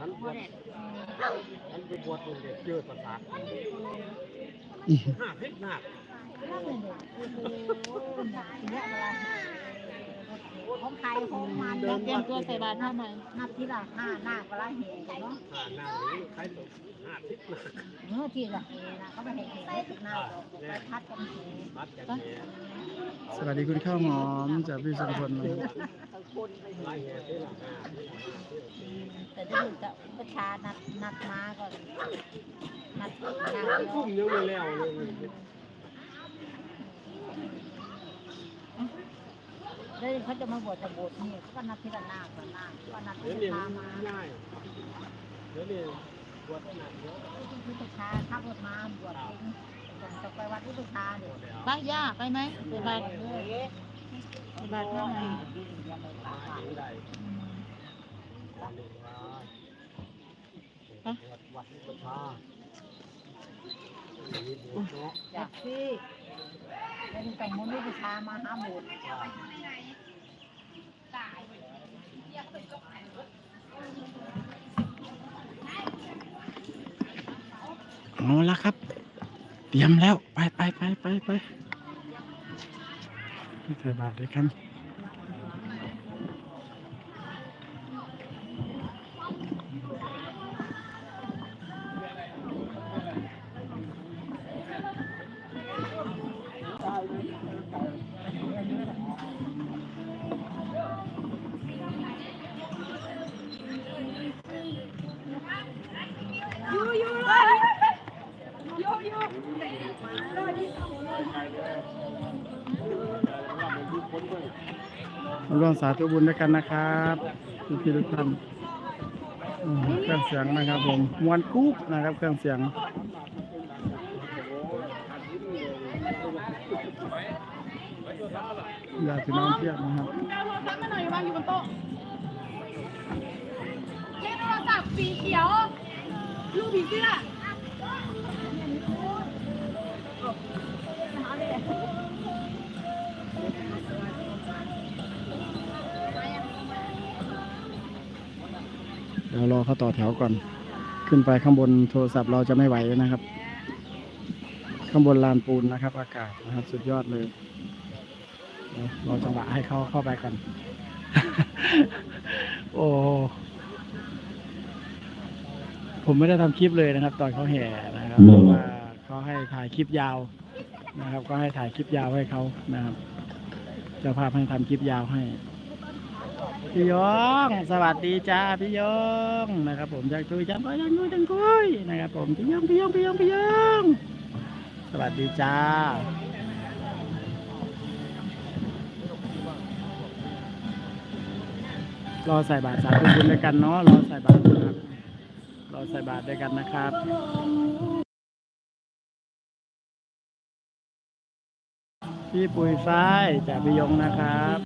ฉันบวชฉันไปบวชเด็กเจอประสาทห้าพิษหนักของใค ของมันเตรียมตัวใส่บาตรผ้าใหม่นับที่ละห้าหน้าก็ละเหตุเนาะห้าหน้านี้ใครตกห้าพิษหนักเมื่อที่ละเหตุนะก็ไม่เห็นเหตุหน้าไปพัดกันเหตุมัดกันแย่สวัสดีคุณข้าวหอมจากพี่สังพลนะครับลายแย่ที่ละห้าที่ละห้าที่ละสี่แต่ถ้าอยู่กับประชานัดนัดมาก็นัดหน้ามันคุ้มยังไม่ แล้วเลยเลยเขาจะมาบวชจะบวชนี่ก็นัดที่ละหน้าก็หน้าก็นัดเดี๋ยวที่นี้ละมาง่ายเดี๋ยวนี้บวชหนักเยอะที่ประชาขับรถมาบวชเองส่งจะไปวัดที่ประชาเดี๋ยวไปย่าไปไหมใส่บาตรใส่บาตรผ้าใหม่ได้วัดประชา มีบวชเนากที่เป็นแต่งมุนที่ปชามาหาบวชเอาละครับ เตรียมแล้ว ไปไปไปไปไปไปใส่บาตรด้วยกัน ร่วมสาธุบุญด้วยกันนะครับทุกท่านเครื่องเสียงนะครับผมมวนกุ๊บนะครับเครื่องเสียงญาติพี่น้องเพียบนะครับเอาโทรศัพท์มาหน่อยวางอยู่บนโต๊ะเล่นโทรศัพท์สีเขียวลูกผีเสื้อ ดี๋ยวรอเขาต่อแถวก่อน ขึ้นไปข้างบนโทรศัพท์เราจะไม่ไหวนะครับ ข้างบนลานปูนนะครับ อากาศนะครับ สุดยอดเลยเดี๋ยวเราจังหวะให้เขาเข้าไปก่อน โอ้ผมไม่ได้ทำคลิปเลยนะครับ ตอนเขาแห่นะครับเพราะว่าเขาให้ถ่ายคลิปยาวนะครับ ก็ให้ถ่ายคลิปยาวให้เขานะครับเจ้าภาพให้ทำคลิปยาวให้ พี่ยงสวัสดีจ้าพี่ยงนะครับ ผมจากตุยจังไปจังตุยจังคุยนะครับ ผมพี่ยงพี่ยงพี่ยงพี่ยงสวัสดีจ้ารอใส่บาตรสาธุบุญด้วยกันเนาะรอใส่บาตรนะครับรอใส่บาตรด้วยกันนะครับพี่ปุ๋ยฝ้ายจากพี่ยงนะครับ